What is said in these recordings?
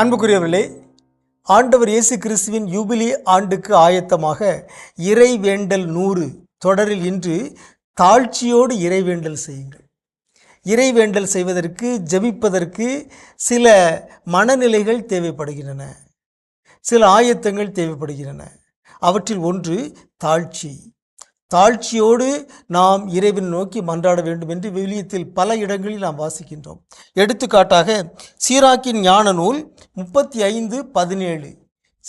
அன்புக்குரியவர்களே ஆண்டவர் இயேசு கிறிஸ்துவின் யூபிலி ஆண்டுக்கு ஆயத்தமாக இறைவேண்டல் நூறு தொடரில் இன்று தாழ்ச்சியோடு இறைவேண்டல் செய்யுங்கள். இறைவேண்டல் செய்வதற்கு ஜபிப்பதற்கு சில மனநிலைகள் தேவைப்படுகின்றன. சில ஆயத்தங்கள் தேவைப்படுகின்றன. அவற்றில் ஒன்று தாழ்ச்சி. தாழ்ச்சியோடு நாம் இறைவன் நோக்கி மன்றாட வேண்டும் என்று விவிலியத்தில் பல இடங்களில் நாம் வாசிக்கின்றோம். எடுத்துக்காட்டாக சீராக்கின் ஞான நூல் முப்பத்தி ஐந்து பதினேழு.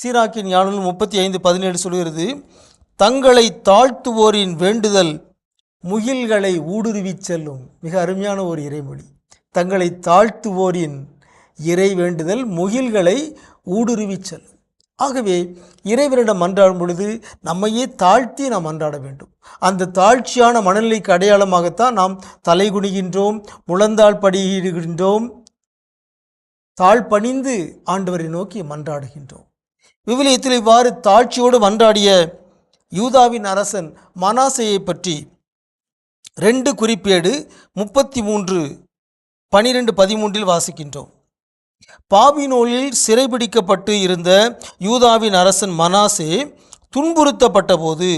சீராக்கின் ஞான நூல் முப்பத்தி ஐந்து பதினேழு சொல்கிறது தங்களை தாழ்த்துவோரின் வேண்டுதல் முகில்களை ஊடுருவி செல்லும். மிக அருமையான ஒரு இறைமொழி. தங்களை தாழ்த்துவோரின் இறை வேண்டுதல் முகில்களை ஊடுருவி செல்லும். ஆகவே இறைவனிடம் மன்றாடும் பொழுது நம்மையே தாழ்த்தி நாம் மன்றாட வேண்டும். அந்த தாழ்ச்சியான மனநிலைக்கு அடையாளமாகத்தான் நாம் தலை முழந்தால் முழந்தாள் படியிடுகின்றோம் தாழ்பணிந்து ஆண்டவரை நோக்கி மன்றாடுகின்றோம். விவிலியத்தில் இவ்வாறு தாழ்ச்சியோடு மன்றாடிய யூதாவின் அரசன் மனாசையை பற்றி ரெண்டு குறிப்பேடு முப்பத்தி மூன்று பனிரெண்டு பதிமூன்றில் வாசிக்கின்றோம். பாபினோலில் சிறைபிடிக்கப்பட்டு இருந்த யூதாவின் அரசன் மனாசே துன்புறுத்தப்பட்ட போது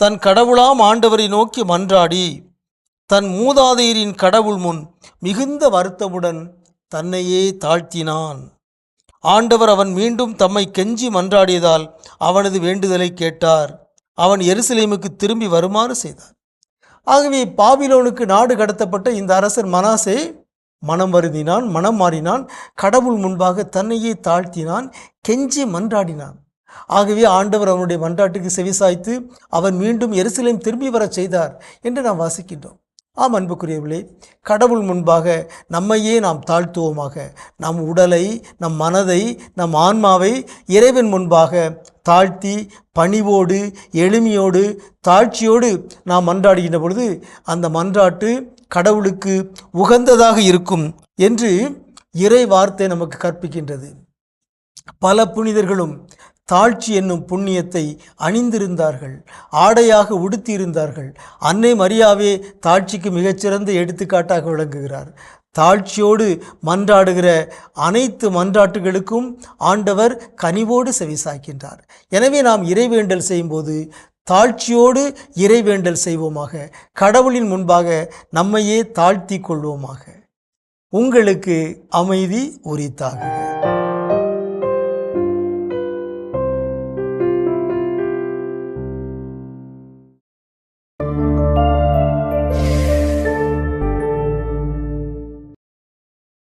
தன் கடவுளாம் ஆண்டவரை நோக்கி மன்றாடி தன் மூதாதையரின் கடவுள் முன் மிகுந்த வருத்தமுடன் தன்னையே தாழ்த்தினான். ஆண்டவர் அவன் மீண்டும் தம்மை கெஞ்சி மன்றாடியதால் அவனது வேண்டுதலை கேட்டார். அவன் எருசலேமுக்கு திரும்பி வருமாறு செய்தார். ஆகவே பாபிலோனுக்கு நாடு கடத்தப்பட்ட இந்த அரசர் மனாசே மனம் வருந்தினான் மனம் மாறினான் கடவுள் முன்பாக தன்னையே தாழ்த்தினான் கெஞ்சி மன்றாடினான். ஆகவே ஆண்டவர் அவனுடைய மன்றாட்டுக்கு செவிசாய்த்து அவன் மீண்டும் எருசலேம் திரும்பி வரச் செய்தார் என்று நாம் வாசிக்கின்றோம். ஆம் அன்புக்குரியவர்களே கடவுள் முன்பாக நம்மையே நாம் தாழ்த்துவோமாக. நம் உடலை நம் மனதை நம் ஆன்மாவை இறைவன் முன்பாக தாழ்த்தி பணிவோடு எளிமையோடு தாழ்ச்சியோடு நாம் மன்றாடுகின்ற பொழுது அந்த மன்றாட்டு கடவுளுக்கு உகந்ததாக இருக்கும் என்று இறை வார்த்தை நமக்கு கற்பிக்கின்றது. பல புனிதர்களும் தாழ்ச்சி என்னும் புண்ணியத்தை அணிந்திருந்தார்கள். ஆடையாக உடுத்தியிருந்தார்கள். அன்னை மரியாவே தாழ்ச்சிக்கு மிகச்சிறந்த எடுத்துக்காட்டாக விளங்குகிறார். தாழ்ச்சியோடு மன்றாடுகிற அனைத்து மன்றாட்டுகளுக்கும் ஆண்டவர் கனிவோடு செவிசாய்க்கின்றார். எனவே நாம் இறைவேண்டல் செய்யும்போது தாழ்ச்சியோடு இறைவேண்டல் செய்வோமாக. கடவுளின் முன்பாக நம்மையே தாழ்த்தி கொள்வோமாக. உங்களுக்கு அமைதி உரித்தாகுக.